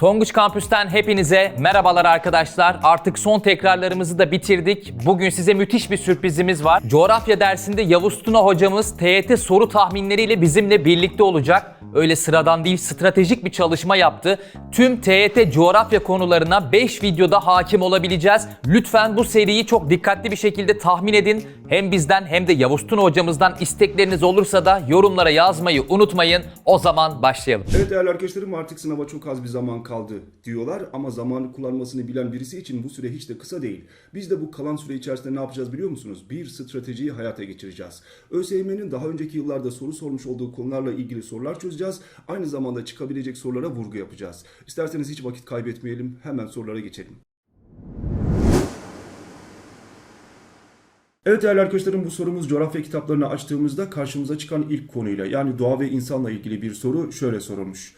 Tonguç Kampüs'ten hepinize merhabalar arkadaşlar. Artık son tekrarlarımızı da bitirdik. Bugün size müthiş bir sürprizimiz var. Coğrafya dersinde Yavuz Tuna hocamız TYT soru tahminleriyle bizimle birlikte olacak. Öyle sıradan değil, stratejik bir çalışma yaptı. Tüm TYT coğrafya konularına 5 videoda hakim olabileceğiz. Lütfen bu seriyi çok dikkatli bir şekilde tahmin edin. Hem bizden hem de Yavuz Tuna hocamızdan istekleriniz olursa da yorumlara yazmayı unutmayın. O zaman başlayalım. Evet değerli arkadaşlarım artık sınava çok az bir zaman kaldı diyorlar ama zamanı kullanmasını bilen birisi için bu süre hiç de kısa değil. Biz de bu kalan süre içerisinde ne yapacağız biliyor musunuz? Bir stratejiyi hayata geçireceğiz. ÖSYM'nin daha önceki yıllarda soru sormuş olduğu konularla ilgili sorular çözeceğiz. Aynı zamanda çıkabilecek sorulara vurgu yapacağız. İsterseniz hiç vakit kaybetmeyelim hemen sorulara geçelim. Evet değerli arkadaşlarım bu sorumuz coğrafya kitaplarını açtığımızda karşımıza çıkan ilk konuyla yani doğa ve insanla ilgili bir soru şöyle sorulmuş.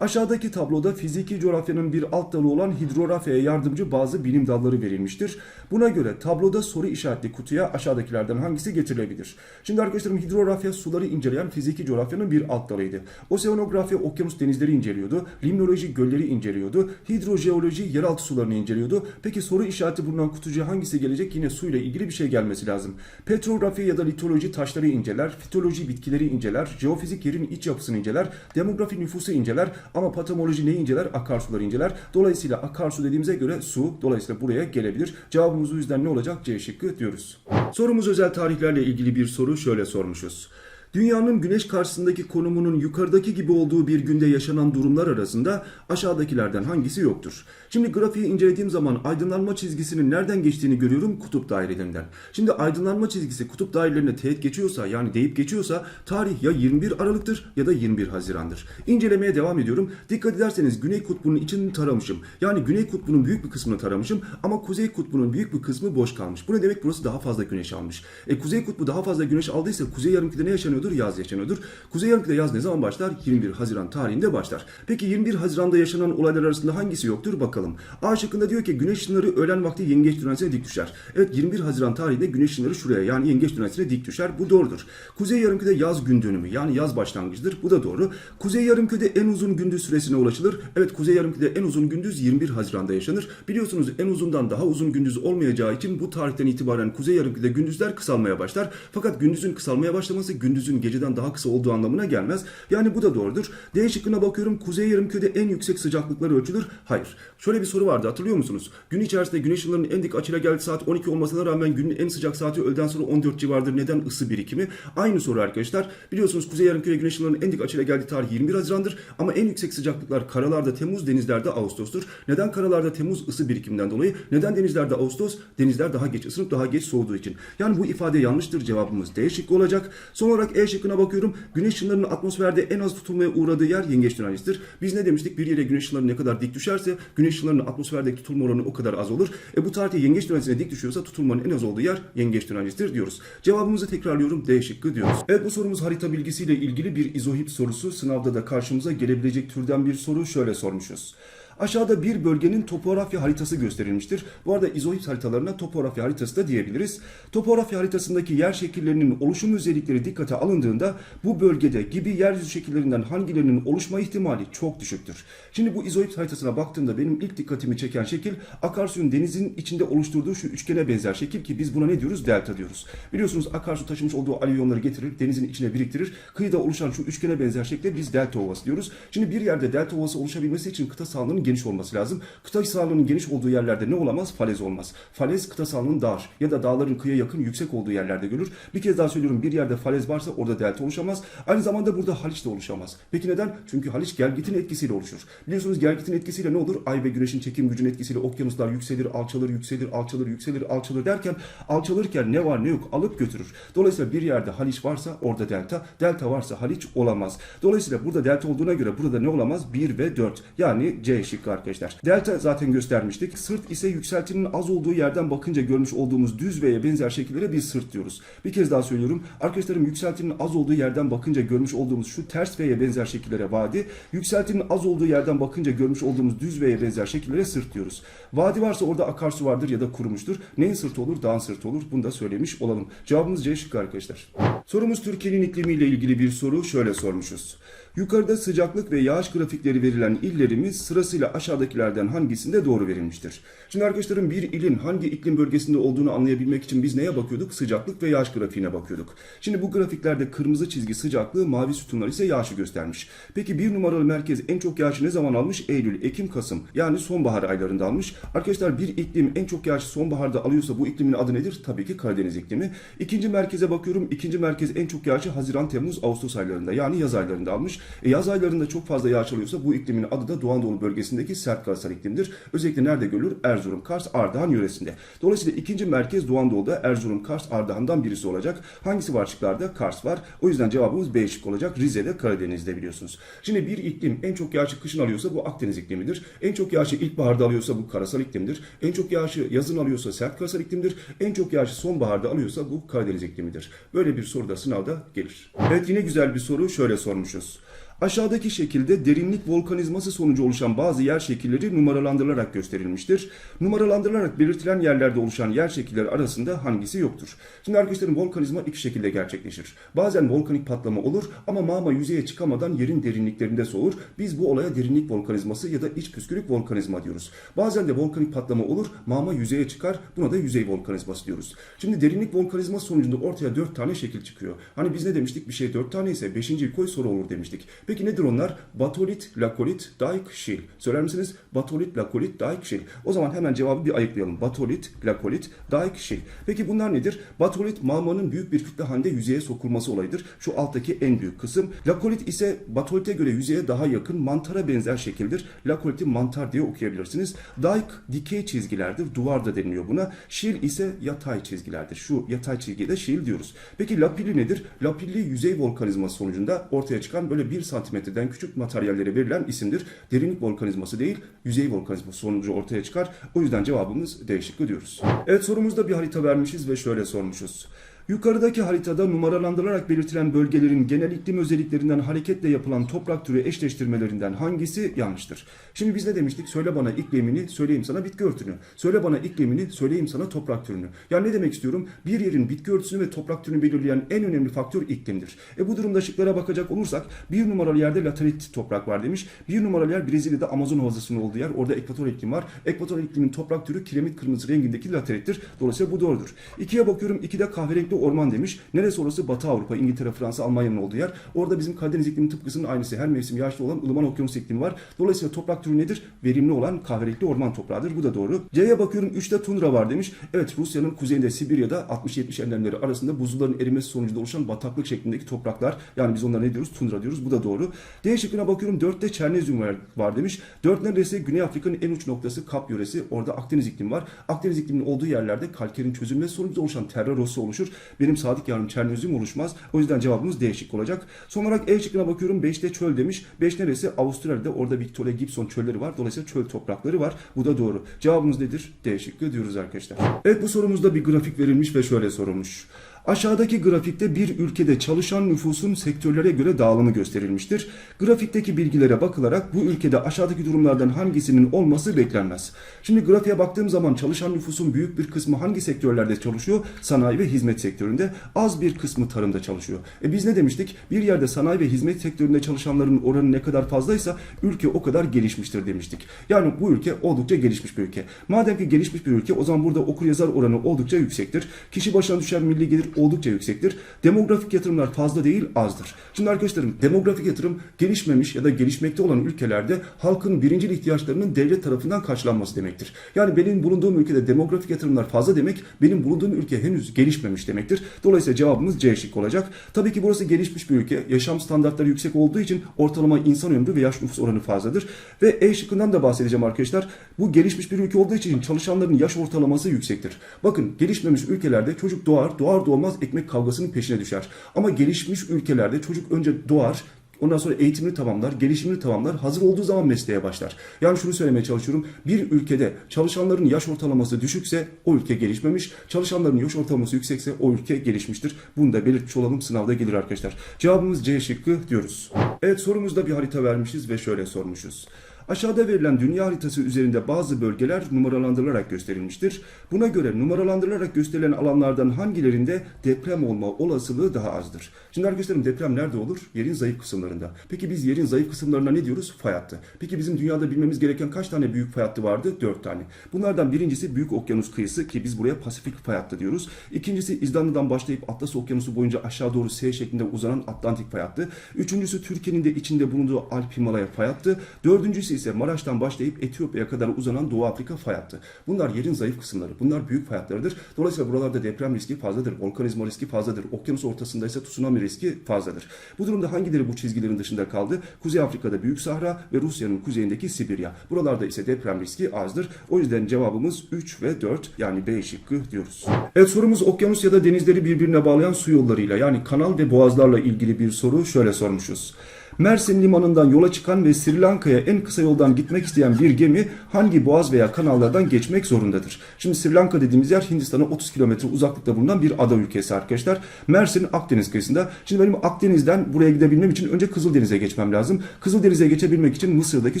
Aşağıdaki tabloda fiziki coğrafyanın bir alt dalı olan hidrografyaya yardımcı bazı bilim dalları verilmiştir. Buna göre tabloda soru işaretli kutuya aşağıdakilerden hangisi getirilebilir? Şimdi arkadaşlarım hidrografya suları inceleyen fiziki coğrafyanın bir alt dalıydı. Oseanografya okyanus denizleri inceliyordu. Limnoloji gölleri inceliyordu. Hidrojeoloji yeraltı sularını inceliyordu. Peki soru işareti bulunan kutucuya hangisi gelecek? Yine suyla ilgili bir şey gelmesi lazım. Petrografi ya da litoloji taşları inceler. Fitoloji bitkileri inceler. Jeofizik yerin iç yapısını inceler. Demografi nüfusu inceler. Ama patamoloji neyi inceler? Akarsuları inceler. Dolayısıyla akarsu dediğimize göre su. Dolayısıyla buraya gelebilir. Cevabımız o yüzden ne olacak? C şıkkı diyoruz. Sorumuz özel tarihlerle ilgili bir soru şöyle sormuşuz. Dünyanın güneş karşısındaki konumunun yukarıdaki gibi olduğu bir günde yaşanan durumlar arasında aşağıdakilerden hangisi yoktur? Şimdi grafiği incelediğim zaman aydınlanma çizgisinin nereden geçtiğini görüyorum kutup dairelerinden. Şimdi aydınlanma çizgisi kutup dairelerine teğet geçiyorsa yani deyip geçiyorsa tarih ya 21 Aralık'tır ya da 21 Haziran'dır. İncelemeye devam ediyorum. Dikkat ederseniz Güney Kutbu'nun içini taramışım. Yani Güney Kutbu'nun büyük bir kısmını taramışım ama Kuzey Kutbu'nun büyük bir kısmı boş kalmış. Bu ne demek? Burası daha fazla güneş almış. E Kuzey Kutbu daha fazla güneş aldıysa Kuzey Yarımküre'de ne yaşanıyordur? Yaz yaşanıyordur. Kuzey Yarımküre'de yaz ne zaman başlar? 21 Haziran tarihinde başlar. Peki 21 Haziran'da yaşanan olaylar arasında hangisi yoktur? Bakalım. A şıkkında diyor ki güneş ışınları öğlen vakti yengeç düğmesine dik düşer. Evet 21 Haziran tarihinde güneş ışınları şuraya yani yengeç düğmesine dik düşer. Bu doğrudur. Kuzey Yarımküre'de yaz gün dönümü yani yaz başlangıcıdır. Bu da doğru. Kuzey Yarımküre'de en uzun gündüz süresine ulaşılır. Evet Kuzey Yarımküre'de en uzun gündüz 21 Haziran'da yaşanır. Biliyorsunuz en uzundan daha uzun gündüz olmayacağı için bu tarihten itibaren Kuzey Yarımküre'de gündüzler kısalmaya başlar. Fakat gündüzün kısalmaya başlaması gündüzün geceden daha kısa olduğu anlamına gelmez. Yani bu da doğrudur. D şıkkına bakıyorum. Kuzey Yarımküre'de en yüksek sıcaklıklar ölçülür. Hayır. Şöyle bir soru vardı hatırlıyor musunuz? Gün içerisinde güneş ışınlarının en dik açıyla geldiği saat 12 olmasına rağmen günün en sıcak saati öğleden sonra 14 civarıdır. Neden ısı birikimi? Aynı soru arkadaşlar. Biliyorsunuz Kuzey Yarımküre güneş ışınlarının en dik açıyla geldiği tarih 21 Haziran'dır. Ama en yüksek sıcaklıklar karalarda Temmuz, denizlerde Ağustos'tur. Neden karalarda Temmuz ısı birikiminden dolayı? Neden denizlerde Ağustos? Denizler daha geç ısınıp daha geç soğuduğu için. Yani bu ifade yanlıştır. Cevabımız D şıkkı olacak. Son olarak E şıkkına bakıyorum. Güneş ışınlarının atmosferde en az tutulmaya uğradığı yer yengeç dönencesidir. Biz ne demiştik? Bir yere güneş ışınları ne kadar dik düşerse güneş ışınlarının atmosferdeki tutulma oranı o kadar az olur. E bu tarihte yengeç dönencisine dik düşüyorsa tutulmanın en az olduğu yer yengeç dönencesidir diyoruz. Cevabımızı tekrarlıyorum. D şıkkı diyoruz. Evet bu sorumuz harita bilgisiyle ilgili bir izohip sorusu. Sınavda da karşımıza gelebilecek türden bir soru şöyle sormuşuz. Aşağıda bir bölgenin topografya haritası gösterilmiştir. Bu arada izohip haritalarına topografya haritası da diyebiliriz. Topografya haritasındaki yer şekillerinin oluşum özellikleri dikkate alındığında bu bölgede gibi yeryüzü şekillerinden hangilerinin oluşma ihtimali çok düşüktür. Şimdi bu izohip haritasına baktığımda benim ilk dikkatimi çeken şekil akarsuyun denizin içinde oluşturduğu şu üçgene benzer şekil ki biz buna ne diyoruz? Delta diyoruz. Biliyorsunuz akarsu taşımış olduğu alüvyonları getirir, denizin içine biriktirir. Kıyıda oluşan şu üçgene benzer şekle biz delta ovası diyoruz. Şimdi bir yerde delta ovası oluşabilmesi için kıta geniş olması lazım. Kıta sahanlığının geniş olduğu yerlerde ne olamaz? Falez olmaz. Falez kıta sahanlığının dar ya da dağların kıyıya yakın yüksek olduğu yerlerde görülür. Bir kez daha söylüyorum bir yerde falez varsa orada delta oluşamaz. Aynı zamanda burada Haliç de oluşamaz. Peki neden? Çünkü Haliç gelgitin etkisiyle oluşur. Biliyorsunuz gelgitin etkisiyle ne olur? Ay ve güneşin çekim gücünün etkisiyle okyanuslar yükselir, alçalır, yükselir, alçalır, yükselir, alçalır derken alçalırken ne var ne yok alıp götürür. Dolayısıyla bir yerde Haliç varsa orada delta, delta varsa Haliç olamaz. Dolayısıyla burada delta olduğuna göre burada ne olamaz? 1 ve 4. Yani C şıkkı arkadaşlar. Delta zaten göstermiştik. Sırt ise yükseltinin az olduğu yerden bakınca görmüş olduğumuz düz V'ye benzer şekillere biz sırt diyoruz. Bir kez daha söylüyorum. Arkadaşlarım yükseltinin az olduğu yerden bakınca görmüş olduğumuz şu ters V'ye benzer şekillere vadi, yükseltinin az olduğu yerden bakınca görmüş olduğumuz düz V'ye benzer şekillere sırt diyoruz. Vadi varsa orada akarsu vardır ya da kurumuştur. Neyin sırtı olur? Dağın sırtı olur. Bunu da söylemiş olalım. Cevabımız C şıkkı arkadaşlar. Sorumuz Türkiye'nin iklimiyle ilgili bir soru. Şöyle sormuşuz. Yukarıda sıcaklık ve yağış grafikleri verilen illerimiz sırasıyla aşağıdakilerden hangisinde doğru verilmiştir? Şimdi arkadaşlarım bir ilin hangi iklim bölgesinde olduğunu anlayabilmek için biz neye bakıyorduk? Sıcaklık ve yağış grafiğine bakıyorduk. Şimdi bu grafiklerde kırmızı çizgi sıcaklığı, mavi sütunlar ise yağışı göstermiş. Peki bir numaralı merkez en çok yağışı ne zaman almış? Eylül, Ekim, Kasım. Yani sonbahar aylarında almış. Arkadaşlar bir iklim en çok yağışı sonbaharda alıyorsa bu iklimin adı nedir? Tabii ki Karadeniz iklimi. İkinci merkeze bakıyorum. İkinci merkez en çok yağışı Haziran, Temmuz, Ağustos aylarında yani yaz aylarında almış. E, yaz aylarında çok fazla yağış alıyorsa bu iklimin adı da Doğu Anadolu bölgesindeki sert karasal iklimdir. Özellikle nerede görülür? Erzurum, Kars, Ardahan yöresinde. Dolayısıyla ikinci merkez Doğu Anadolu'da Erzurum, Kars, Ardahan'dan birisi olacak. Hangisi var şıklarda? Kars var. O yüzden cevabımız B şık olacak. Rize'de, Karadeniz'de biliyorsunuz. Şimdi bir iklim en çok yağışı kışın alıyorsa bu Akdeniz iklimidir. En çok yağışı ilkbaharda alıyorsa bu karasal iklimdir. En çok yağışı yazın alıyorsa sert karasal iklimdir. En çok yağışı sonbaharda alıyorsa bu Karadeniz iklimidir. Böyle bir soru da sınavda gelir. Evet yine güzel bir soru şöyle sormuşuz. Aşağıdaki şekilde derinlik volkanizması sonucu oluşan bazı yer şekilleri numaralandırılarak gösterilmiştir. Numaralandırılarak belirtilen yerlerde oluşan yer şekilleri arasında hangisi yoktur? Şimdi arkadaşlarım volkanizma iki şekilde gerçekleşir. Bazen volkanik patlama olur ama mağma yüzeye çıkamadan yerin derinliklerinde soğur. Biz bu olaya derinlik volkanizması ya da iç püskürük volkanizma diyoruz. Bazen de volkanik patlama olur, mağma yüzeye çıkar. Buna da yüzey volkanizması diyoruz. Şimdi derinlik volkanizması sonucunda ortaya dört tane şekil çıkıyor. Hani biz ne demiştik? Bir şey dört tane ise beşinciyi koy soru olur demiştik. Peki nedir onlar? Batolit, lakolit, daik, şil. Söyler misiniz? Batolit, lakolit, daik, şil. O zaman hemen cevabı bir ayıklayalım. Batolit, lakolit, daik, şil. Peki bunlar nedir? Batolit mağmanın büyük bir kütle halinde yüzeye sokulması olayıdır. Şu alttaki en büyük kısım. Lakolit ise batolite göre yüzeye daha yakın mantara benzer şekildir. Lakoliti mantar diye okuyabilirsiniz. Daik dikey çizgilerdir. Duvarda deniliyor buna. Şil ise yatay çizgilerdir. Şu yatay çizgiye de şil diyoruz. Peki lapilli nedir? Lapilli yüzey volkanizması sonucunda ortaya çıkan böyle bir santimetreden küçük materyallere verilen isimdir. Derinlik volkanizması değil, yüzey volkanizması sonucu ortaya çıkar. O yüzden cevabımız D diyoruz. Evet sorumuzda bir harita vermişiz ve şöyle sormuşuz. Yukarıdaki haritada numaralandırılarak belirtilen bölgelerin genel iklim özelliklerinden hareketle yapılan toprak türü eşleştirmelerinden hangisi yanlıştır? Şimdi biz ne demiştik? Söyle bana iklimini, söyleyeyim sana bitki örtünü. Söyle bana iklimini, söyleyeyim sana toprak türünü. Yani ne demek istiyorum? Bir yerin bitki örtüsünü ve toprak türünü belirleyen en önemli faktör iklimdir. E bu durumda şıklara bakacak olursak bir numaralı yerde laterit toprak var demiş. Bir numaralı yer Brezilya'da Amazon Havzası'nın olduğu yer. Orada ekvator iklim var. Ekvator iklimin toprak türü kiremit kırmızı rengindeki laterittir. Dolayısıyla bu doğrudur. İkiye bakıyorum. İkide kahverengi orman demiş. Neresi orası? Batı Avrupa, İngiltere, Fransa, Almanya'nın olduğu yer. Orada bizim Karadeniz iklimin tıpkısının aynısı. Her mevsim yağışlı olan ılıman okyanus iklimi var. Dolayısıyla toprak türü nedir? Verimli olan kahverengi orman toprağıdır. Bu da doğru. C'ye bakıyorum. 3'te tundra var demiş. Evet Rusya'nın kuzeyinde Sibirya'da 60-70 enlemleri arasında buzulların erimesi sonucunda oluşan bataklık şeklindeki topraklar. Yani biz onlara ne diyoruz? Tundra diyoruz. Bu da doğru. D şıkkına bakıyorum. 4'te Çernezyum var, var demiş. 4 neredeyse Güney Afrika'nın en uç noktası Kap yöresi. Orada Akdeniz iklimi var. Akdeniz ikliminin olduğu yerlerde kalkerin çözülmesi sonucunda oluşan terra rossa oluşur. Benim sadık yarım Çernezyum oluşmaz. O yüzden cevabımız D şıkkı olacak. Son olarak E şıkkına bakıyorum. 5'te çöl demiş. 5 neresi? Avustralya'da. Orada Victoria Gibson çölleri var. Dolayısıyla çöl toprakları var. Bu da doğru. Cevabımız nedir? D şıkkı diyoruz arkadaşlar. Evet bu sorumuzda bir grafik verilmiş ve şöyle sorulmuş. Aşağıdaki grafikte bir ülkede çalışan nüfusun sektörlere göre dağılımı gösterilmiştir. Grafikteki bilgilere bakılarak bu ülkede aşağıdaki durumlardan hangisinin olması beklenmez. Şimdi grafiğe baktığım zaman çalışan nüfusun büyük bir kısmı hangi sektörlerde çalışıyor? Sanayi ve hizmet sektöründe. Az bir kısmı tarımda çalışıyor. E biz ne demiştik? Bir yerde sanayi ve hizmet sektöründe çalışanların oranı ne kadar fazlaysa ülke o kadar gelişmiştir demiştik. Yani bu ülke oldukça gelişmiş bir ülke. Madem ki gelişmiş bir ülke o zaman burada okur yazar oranı oldukça yüksektir. Kişi başına düşen milli gelir oldukça yüksektir. Demografik yatırımlar fazla değil azdır. Şimdi arkadaşlarım demografik yatırım gelişmemiş ya da gelişmekte olan ülkelerde halkın birincil ihtiyaçlarının devlet tarafından karşılanması demektir. Yani benim bulunduğum ülkede demografik yatırımlar fazla demek benim bulunduğum ülke henüz gelişmemiş demektir. Dolayısıyla cevabımız C şık olacak. Tabii ki burası gelişmiş bir ülke. Yaşam standartları yüksek olduğu için ortalama insan ömrü ve yaş nüfus oranı fazladır. Ve E şıkkından da bahsedeceğim arkadaşlar. Bu gelişmiş bir ülke olduğu için çalışanların yaş ortalaması yüksektir. Bakın gelişmemiş ülkelerde çocuk doğar, doğar doğmaz ekmek kavgasının peşine düşer. Ama gelişmiş ülkelerde çocuk önce doğar, Ondan sonra eğitimini tamamlar, gelişimini tamamlar, hazır olduğu zaman mesleğe başlar. Yani şunu söylemeye çalışıyorum. Bir ülkede çalışanların yaş ortalaması düşükse o ülke gelişmemiş. Çalışanların yaş ortalaması yüksekse o ülke gelişmiştir. Bunu da belirtmiş olalım. Sınavda gelir arkadaşlar. Cevabımız C şıkkı diyoruz. Evet sorumuzda bir harita vermişiz ve şöyle sormuşuz. Aşağıda verilen dünya haritası üzerinde bazı bölgeler numaralandırılarak gösterilmiştir. Buna göre numaralandırılarak gösterilen alanlardan hangilerinde deprem olma olasılığı daha azdır? Şimdi arkadaşlarım deprem nerede olur? Yerin zayıf kısımlarında. Peki biz yerin zayıf kısımlarına ne diyoruz? Fay hattı. Peki bizim dünyada bilmemiz gereken kaç tane büyük fay hattı vardı? Dört tane. Bunlardan birincisi Büyük Okyanus kıyısı ki biz buraya Pasifik fay hattı diyoruz. İkincisi İzlanda'dan başlayıp Atlas Okyanusu boyunca aşağı doğru S şeklinde uzanan Atlantik fay hattı. Üçüncüsü Türkiye'nin de içinde bulunduğu Alp Himalaya fay hattı. Dördüncüsü ise Maraş'tan başlayıp Etiyopya'ya kadar uzanan Doğu Afrika fay hattı. Bunlar yerin zayıf kısımları. Bunlar büyük fay hatlarıdır. Dolayısıyla buralarda deprem riski fazladır. Volkanizma riski fazladır. Okyanus ortasında ise tsunami riski fazladır. Bu durumda hangileri bu çizgilerin dışında kaldı? Kuzey Afrika'da Büyük Sahra ve Rusya'nın kuzeyindeki Sibirya. Buralarda ise deprem riski azdır. O yüzden cevabımız 3 ve 4 yani B şıkkı diyoruz. Evet sorumuz okyanus ya da denizleri birbirine bağlayan su yollarıyla yani kanal ve boğazlarla ilgili bir soru şöyle sormuşuz. Mersin limanından yola çıkan ve Sri Lanka'ya en kısa yoldan gitmek isteyen bir gemi hangi boğaz veya kanallardan geçmek zorundadır? Şimdi Sri Lanka dediğimiz yer Hindistan'a 30 kilometre uzaklıkta bulunan bir ada ülkesi arkadaşlar. Mersin Akdeniz kıyısında. Şimdi benim Akdeniz'den buraya gidebilmem için önce Kızıldeniz'e geçmem lazım. Kızıldeniz'e geçebilmek için Mısır'daki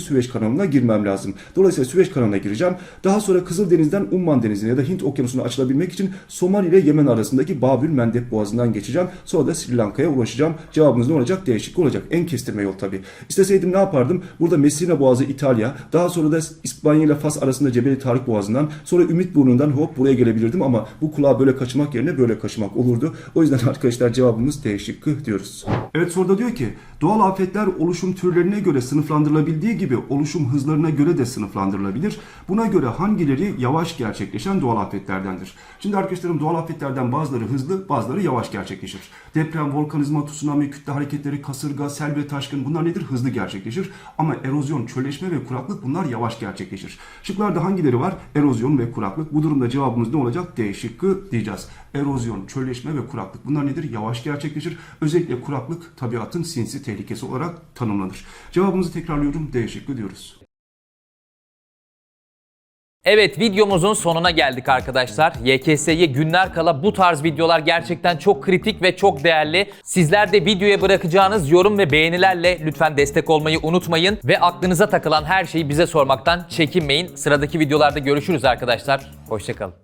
Süveyş kanalına girmem lazım. Dolayısıyla Süveyş kanalına gireceğim. Daha sonra Kızıldeniz'den Umman Denizi'ne ya da Hint Okyanusu'na açılabilmek için Somali ile Yemen arasındaki Babül Mendeb Boğazı'ndan geçeceğim. Sonra da Sri Lanka'ya ulaşacağım. Cevabımız ne olacak? Değişik olacak. En kestirme yol tabii. İsteseydim ne yapardım? Burada Messina Boğazı İtalya, daha sonra da İspanya ile Fas arasında Cebeli Tarık Boğazı'ndan, sonra Ümit Burnu'ndan hop buraya gelebilirdim ama bu kulağa böyle kaçmak yerine böyle kaçmak olurdu. O yüzden arkadaşlar cevabımız D şıkkı diyoruz. Evet soruda diyor ki doğal afetler oluşum türlerine göre sınıflandırılabildiği gibi oluşum hızlarına göre de sınıflandırılabilir. Buna göre hangileri yavaş gerçekleşen doğal afetlerdendir? Şimdi arkadaşlarım doğal afetlerden bazıları hızlı, bazıları yavaş gerçekleşir. Deprem, volkanizma, tsunami, kütle hareketleri, kasırga, sel ve taşkın bunlar nedir? Hızlı gerçekleşir. Ama erozyon, çölleşme ve kuraklık bunlar yavaş gerçekleşir. Şıklarda hangileri var? Erozyon ve kuraklık. Bu durumda cevabımız ne olacak? D şıkkı diyeceğiz. Erozyon, çölleşme ve kuraklık bunlar nedir? Yavaş gerçekleşir. Özellikle kuraklık tabiatın sinsi tehlikesi olarak tanımlanır. Cevabımızı tekrarlıyorum. D şıkkı diyoruz. Evet videomuzun sonuna geldik arkadaşlar. YKS'ye günler kala bu tarz videolar gerçekten çok kritik ve çok değerli. Sizler de videoya bırakacağınız yorum ve beğenilerle lütfen destek olmayı unutmayın. Ve aklınıza takılan her şeyi bize sormaktan çekinmeyin. Sıradaki videolarda görüşürüz arkadaşlar. Hoşçakalın.